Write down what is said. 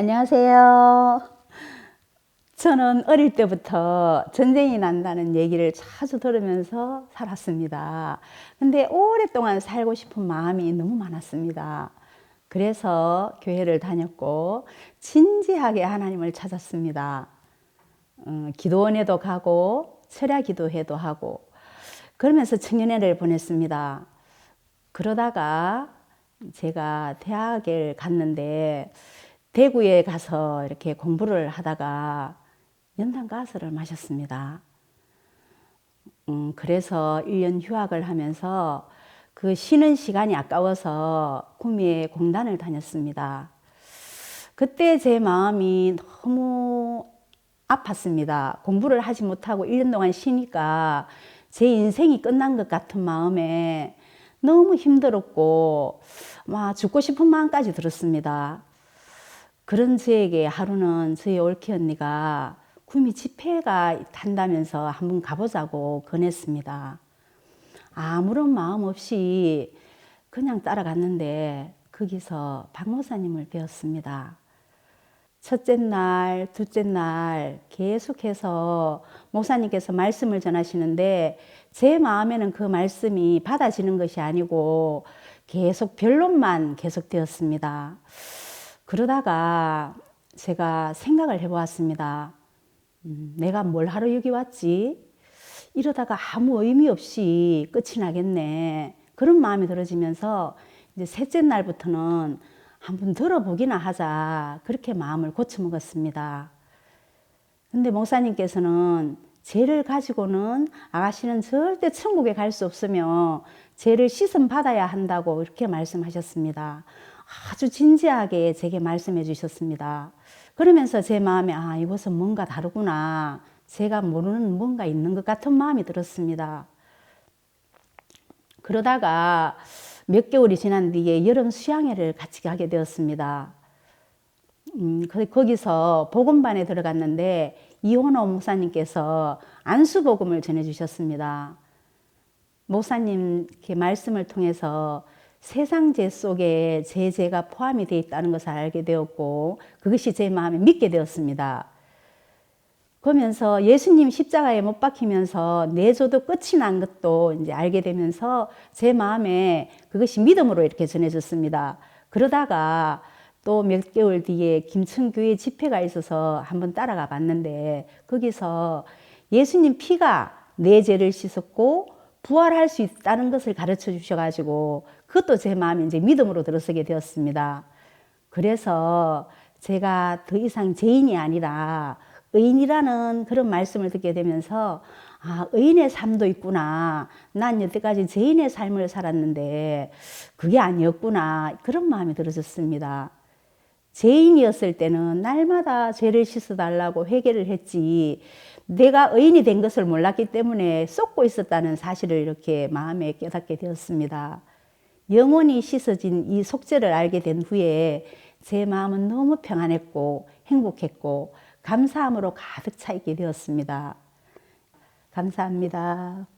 안녕하세요. 저는 어릴 때부터 전쟁이 난다는 얘기를 자주 들으면서 살았습니다. 근데 오랫동안 살고 싶은 마음이 너무 많았습니다. 그래서 교회를 다녔고 진지하게 하나님을 찾았습니다. 어, 기도원에도 가고 철야 기도회도 하고 그러면서 청년회를 보냈습니다. 그러다가 제가 대학을 갔는데 대구에 가서 이렇게 공부를 하다가 연탄 가스를 마셨습니다. 음, 그래서 1년 휴학을 하면서 그 쉬는 시간이 아까워서 구미에 공단을 다녔습니다. 그때 제 마음이 너무 아팠습니다. 공부를 하지 못하고 1년 동안 쉬니까 제 인생이 끝난 것 같은 마음에 너무 힘들었고, 막 죽고 싶은 마음까지 들었습니다. 그런 저에게 하루는 저희 올케 언니가 구미 집회가 한다면서 한번 가보자고 권했습니다. 아무런 마음 없이 그냥 따라갔는데 거기서 박모사님을 배웠습니다. 첫째 날, 둘째 날 계속해서 목사님께서 말씀을 전하시는데 제 마음에는 그 말씀이 받아지는 것이 아니고 계속 변론만 계속되었습니다. 그러다가 제가 생각을 해보았습니다. 음, 내가 뭘 하러 여기 왔지? 이러다가 아무 의미 없이 끝이 나겠네. 그런 마음이 들어지면서 이제 셋째 날부터는 한번 들어보기나 하자. 그렇게 마음을 고쳐먹었습니다. 근데 목사님께서는 죄를 가지고는 아가씨는 절대 천국에 갈 수 없으며 죄를 씻음 받아야 한다고 이렇게 말씀하셨습니다. 아주 진지하게 제게 말씀해 주셨습니다. 그러면서 제 마음에 아 이것은 뭔가 다르구나. 제가 모르는 뭔가 있는 것 같은 마음이 들었습니다. 그러다가 몇 개월이 지난 뒤에 여름 수양회를 같이 가게 되었습니다. 음, 거기서 복음반에 들어갔는데 이혼호 목사님께서 안수복음을 전해주셨습니다. 목사님 말씀을 통해서 세상 죄 속에 제 죄가 포함이 되어 있다는 것을 알게 되었고 그것이 제 마음에 믿게 되었습니다. 그러면서 예수님 십자가에 못 박히면서 내조도 끝이 난 것도 이제 알게 되면서 제 마음에 그것이 믿음으로 이렇게 전해졌습니다. 그러다가 또 몇 개월 뒤에 김천교회 집회가 있어서 한번 따라가 봤는데 거기서 예수님 피가 내 죄를 씻었고 부활할 수 있다는 것을 가르쳐 주셔가지고 그것도 제 마음에 이제 믿음으로 들어서게 되었습니다. 그래서 제가 더 이상 죄인이 아니라 의인이라는 그런 말씀을 듣게 되면서 아, 의인의 삶도 있구나. 난 여태까지 죄인의 삶을 살았는데 그게 아니었구나. 그런 마음이 들어졌습니다. 죄인이었을 때는 날마다 죄를 씻어달라고 회개를 했지 내가 의인이 된 것을 몰랐기 때문에 쏟고 있었다는 사실을 이렇게 마음에 깨닫게 되었습니다. 영원히 씻어진 이 속죄를 알게 된 후에 제 마음은 너무 평안했고 행복했고 감사함으로 가득 차 있게 되었습니다. 감사합니다.